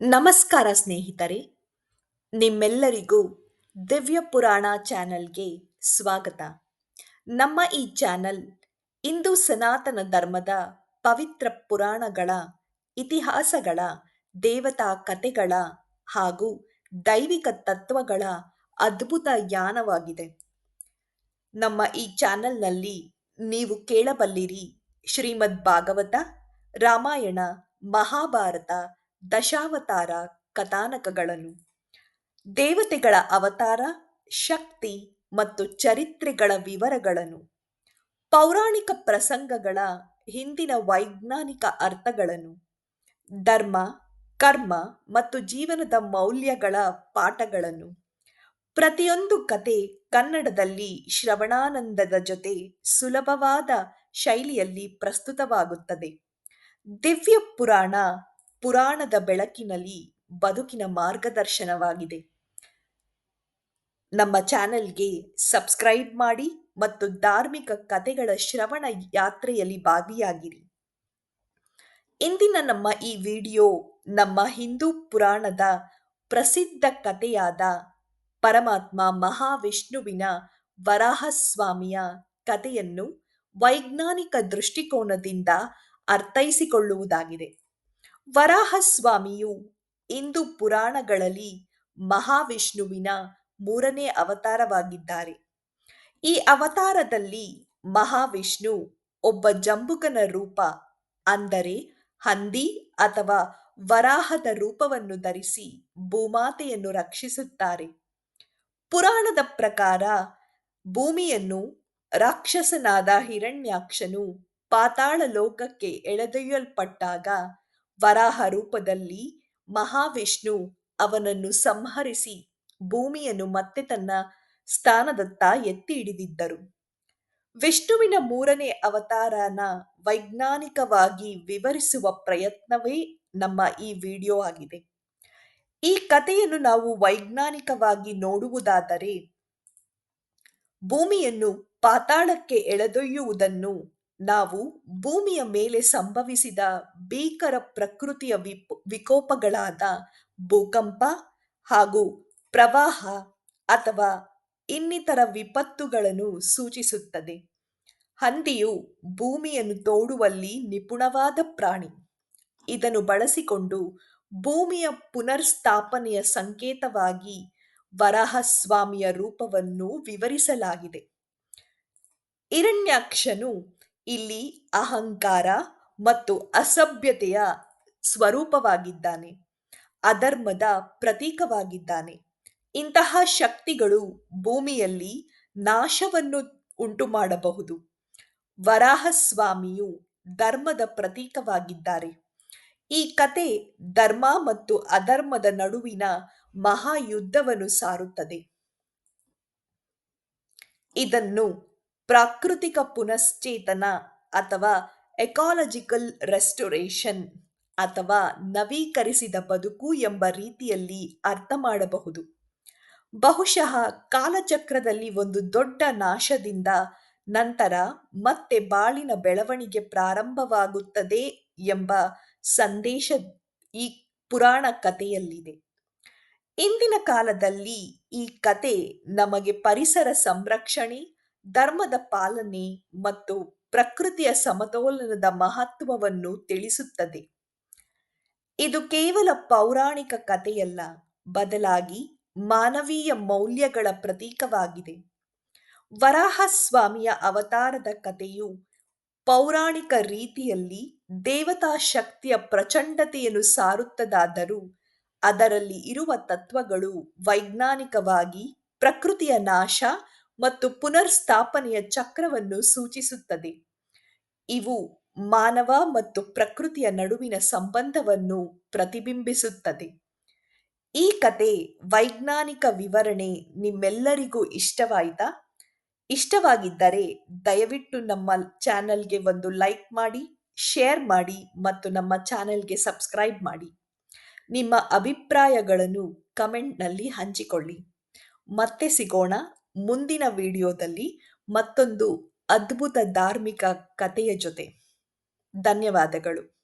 ನಮಸ್ಕಾರ ಸ್ನೇಹಿತರೆ, ನಿಮ್ಮೆಲ್ಲರಿಗೂ ದಿವ್ಯ ಪುರಾಣ ಚಾನಲ್ಗೆ ಸ್ವಾಗತ. ನಮ್ಮ ಈ ಚಾನೆಲ್ ಇಂದು ಸನಾತನ ಧರ್ಮದ ಪವಿತ್ರ ಪುರಾಣಗಳ, ಇತಿಹಾಸಗಳ, ದೇವತಾ ಕಥೆಗಳ ಹಾಗೂ ದೈವಿಕ ತತ್ವಗಳ ಅದ್ಭುತ ಯಾನವಾಗಿದೆ. ನಮ್ಮ ಈ ಚಾನಲ್ನಲ್ಲಿ ನೀವು ಕೇಳಬಲ್ಲಿರಿ ಶ್ರೀಮದ್ ಭಾಗವತ ರಾಮಾಯಣ, ಮಹಾಭಾರತ ದಶಾವತಾರ ಕಥಾನಕಗಳನ್ನು. ದೇವತೆಗಳ ಅವತಾರ, ಶಕ್ತಿ ಮತ್ತು ಚರಿತ್ರೆಗಳ ವಿವರಗಳನ್ನು. ಪೌರಾಣಿಕ ಪ್ರಸಂಗಗಳ ಹಿಂದಿನ ವೈಜ್ಞಾನಿಕ ಅರ್ಥಗಳನ್ನು. ಧರ್ಮ, ಕರ್ಮ ಮತ್ತು ಜೀವನದ ಮೌಲ್ಯಗಳ ಪಾಠಗಳನ್ನು. ಪ್ರತಿಯೊಂದು ಕತೆ ಕನ್ನಡದಲ್ಲಿ ಶ್ರವಣಾನಂದದ ಜೊತೆ ಸುಲಭವಾದ ಶೈಲಿಯಲ್ಲಿ ಪ್ರಸ್ತುತವಾಗುತ್ತದೆ. ದಿವ್ಯ ಪುರಾಣ ಪುರಾಣದ ಬೆಳಕಿನಲ್ಲಿ ಬದುಕಿನ ಮಾರ್ಗದರ್ಶನವಾಗಿದೆ. ನಮ್ಮ ಚಾನೆಲ್ಗೆ ಸಬ್ಸ್ಕ್ರೈಬ್ ಮಾಡಿ ಮತ್ತು ಧಾರ್ಮಿಕ ಕಥೆಗಳ ಶ್ರವಣ ಯಾತ್ರೆಯಲ್ಲಿ ಭಾಗಿಯಾಗಿರಿ. ಇಂದಿನ ನಮ್ಮ ಈ ವಿಡಿಯೋ ನಮ್ಮ ಹಿಂದೂ ಪುರಾಣದ ಪ್ರಸಿದ್ಧ ಕಥೆಯಾದ ಪರಮಾತ್ಮ ಮಹಾವಿಷ್ಣುವಿನ ವರಾಹಸ್ವಾಮಿಯ ಕಥೆಯನ್ನು ವೈಜ್ಞಾನಿಕ ದೃಷ್ಟಿಕೋನದಿಂದ ಅರ್ಥೈಸಿಕೊಳ್ಳುವುದಾಗಿದೆ. ವರಾಹಸ್ವಾಮಿಯು ಇಂದು ಪುರಾಣಗಳಲ್ಲಿ ಮಹಾವಿಷ್ಣುವಿನ ಮೂರನೇ ಅವತಾರವಾಗಿದ್ದಾರೆ. ಈ ಅವತಾರದಲ್ಲಿ ಮಹಾವಿಷ್ಣು ಒಬ್ಬ ಜಂಬುಕನ ರೂಪ, ಅಂದರೆ ಹಂದಿ ಅಥವಾ ವರಾಹದ ರೂಪವನ್ನು ಧರಿಸಿ ಭೂಮಾತೆಯನ್ನು ರಕ್ಷಿಸುತ್ತಾರೆ. ಪುರಾಣದ ಪ್ರಕಾರ ಭೂಮಿಯನ್ನು ರಾಕ್ಷಸನಾದ ಹಿರಣ್ಯಾಕ್ಷನು ಪಾತಾಳ ಲೋಕಕ್ಕೆ ಎಳೆದೊಯ್ಯಲ್ಪಟ್ಟಾಗ ವರಾಹ ರೂಪದಲ್ಲಿ ಮಹಾವಿಷ್ಣು ಅವನನ್ನು ಸಂಹರಿಸಿ ಭೂಮಿಯನ್ನು ಮತ್ತೆ ತನ್ನ ಸ್ಥಾನದತ್ತ ಎತ್ತಿ ಹಿಡಿದಿದ್ದರು. ವಿಷ್ಣುವಿನ ಮೂರನೇ ಅವತಾರನ ವೈಜ್ಞಾನಿಕವಾಗಿ ವಿವರಿಸುವ ಪ್ರಯತ್ನವೇ ನಮ್ಮ ಈ ವಿಡಿಯೋ ಆಗಿದೆ. ಈ ಕಥೆಯನ್ನು ನಾವು ವೈಜ್ಞಾನಿಕವಾಗಿ ನೋಡುವುದಾದರೆ ಭೂಮಿಯನ್ನು ಪಾತಾಳಕ್ಕೆ ಎಳೆದೊಯ್ಯುವುದನ್ನು ನಾವು ಭೂಮಿಯ ಮೇಲೆ ಸಂಭವಿಸಿದ ಭೀಕರ ಪ್ರಕೃತಿಯ ವಿಪ್, ವಿಕೋಪಗಳಾದ ಭೂಕಂಪ ಹಾಗೂ ಪ್ರವಾಹ ಅಥವಾ ಇನ್ನಿತರ ವಿಪತ್ತುಗಳನ್ನು ಸೂಚಿಸುತ್ತದೆ. ಹಂದಿಯು ಭೂಮಿಯನ್ನು ತೋಡುವಲ್ಲಿ ನಿಪುಣವಾದ ಪ್ರಾಣಿ. ಇದನ್ನು ಬಳಸಿಕೊಂಡು ಭೂಮಿಯ ಪುನರ್ಸ್ಥಾಪನೆಯ ಸಂಕೇತವಾಗಿ ವರಾಹಸ್ವಾಮಿಯ ರೂಪವನ್ನು ವಿವರಿಸಲಾಗಿದೆ. ಹಿರಣ್ಯಾಕ್ಷನು ಇಲ್ಲಿ ಅಹಂಕಾರ ಮತ್ತು ಅಸಭ್ಯತೆಯ ಸ್ವರೂಪವಾಗಿದ್ದಾನೆ. ಅಧರ್ಮದ ಪ್ರತೀಕವಾಗಿದ್ದಾನೆ. ಇಂತಹ ಶಕ್ತಿಗಳು ಭೂಮಿಯಲ್ಲಿ ನಾಶವನ್ನು ಉಂಟು ಮಾಡಬಹುದು ವರಾಹಸ್ವಾಮಿಯು ಧರ್ಮದ ಪ್ರತೀಕವಾಗಿದ್ದಾರೆ. ಈ ಕತೆ ಧರ್ಮ ಮತ್ತು ಅಧರ್ಮದ ನಡುವಿನ ಮಹಾಯುದ್ಧವನ್ನು ಸಾರುತ್ತದೆ. ಇದನ್ನು ಪ್ರಾಕೃತಿಕ ಪುನಶ್ಚೇತನ ಅಥವಾ ಎಕಾಲಜಿಕಲ್ ರೆಸ್ಟೋರೇಷನ್ ಅಥವಾ ನವೀಕರಿಸಿದ ಬದುಕು ಎಂಬ ರೀತಿಯಲ್ಲಿ ಅರ್ಥ ಮಾಡಬಹುದು. ಬಹುಶಃ ಕಾಲಚಕ್ರದಲ್ಲಿ ಒಂದು ದೊಡ್ಡ ನಾಶದಿಂದ ನಂತರ ಮತ್ತೆ ಬಾಳಿನ ಬೆಳವಣಿಗೆ ಪ್ರಾರಂಭವಾಗುತ್ತದೆ ಎಂಬ ಸಂದೇಶ ಈ ಪುರಾಣ ಕಥೆಯಲ್ಲಿದೆ. ಇಂದಿನ ಕಾಲದಲ್ಲಿ ಈ ಕತೆ ನಮಗೆ ಪರಿಸರ ಸಂರಕ್ಷಣೆ ಧರ್ಮದ ಪಾಲನೆ ಮತ್ತು ಪ್ರಕೃತಿಯ ಸಮತೋಲನದ ಮಹತ್ವವನ್ನು ತಿಳಿಸುತ್ತದೆ. ಇದು ಕೇವಲ ಪೌರಾಣಿಕ ಕಥೆಯಲ್ಲ, ಬದಲಾಗಿ ಮಾನವೀಯ ಮೌಲ್ಯಗಳ ಪ್ರತೀಕವಾಗಿದೆ. ವರಾಹಸ್ವಾಮಿಯ ಅವತಾರದ ಕಥೆಯು ಪೌರಾಣಿಕ ರೀತಿಯಲ್ಲಿ ದೇವತಾ ಶಕ್ತಿಯ ಪ್ರಚಂಡತೆಯನ್ನು ಸಾರುತ್ತದಾದರೂ ಅದರಲ್ಲಿ ಇರುವ ತತ್ವಗಳು ವೈಜ್ಞಾನಿಕವಾಗಿ ಪ್ರಕೃತಿಯ ನಾಶ ಮತ್ತು ಪುನರ್ಸ್ಥಾಪನೆಯ ಚಕ್ರವನ್ನು ಸೂಚಿಸುತ್ತದೆ. ಇವು ಮಾನವ ಮತ್ತು ಪ್ರಕೃತಿಯ ನಡುವಿನ ಸಂಬಂಧವನ್ನು ಪ್ರತಿಬಿಂಬಿಸುತ್ತದೆ. ಈ ಕತೆ ವೈಜ್ಞಾನಿಕ ವಿವರಣೆ ನಿಮ್ಮೆಲ್ಲರಿಗೂ ಇಷ್ಟವಾಯಿತಾ? ಇಷ್ಟವಾಗಿದ್ದರೆ ದಯವಿಟ್ಟು ನಮ್ಮ ಚಾನಲ್ಗೆ ಒಂದು ಲೈಕ್ ಮಾಡಿ, ಶೇರ್ ಮಾಡಿ ಮತ್ತು ನಮ್ಮ ಚಾನಲ್ಗೆ ಸಬ್ಸ್ಕ್ರೈಬ್ ಮಾಡಿ. ನಿಮ್ಮ ಅಭಿಪ್ರಾಯಗಳನ್ನು ಕಮೆಂಟ್ನಲ್ಲಿ ಹಂಚಿಕೊಳ್ಳಿ. ಮತ್ತೆ ಸಿಗೋಣ. ಮುಂದಿನ ವಿಡಿಯೋದಲ್ಲಿ ಮತ್ತೊಂದು ಅದ್ಭುತ ಧಾರ್ಮಿಕ ಕಥೆಯ ಜೊತೆ. ಧನ್ಯವಾದಗಳು.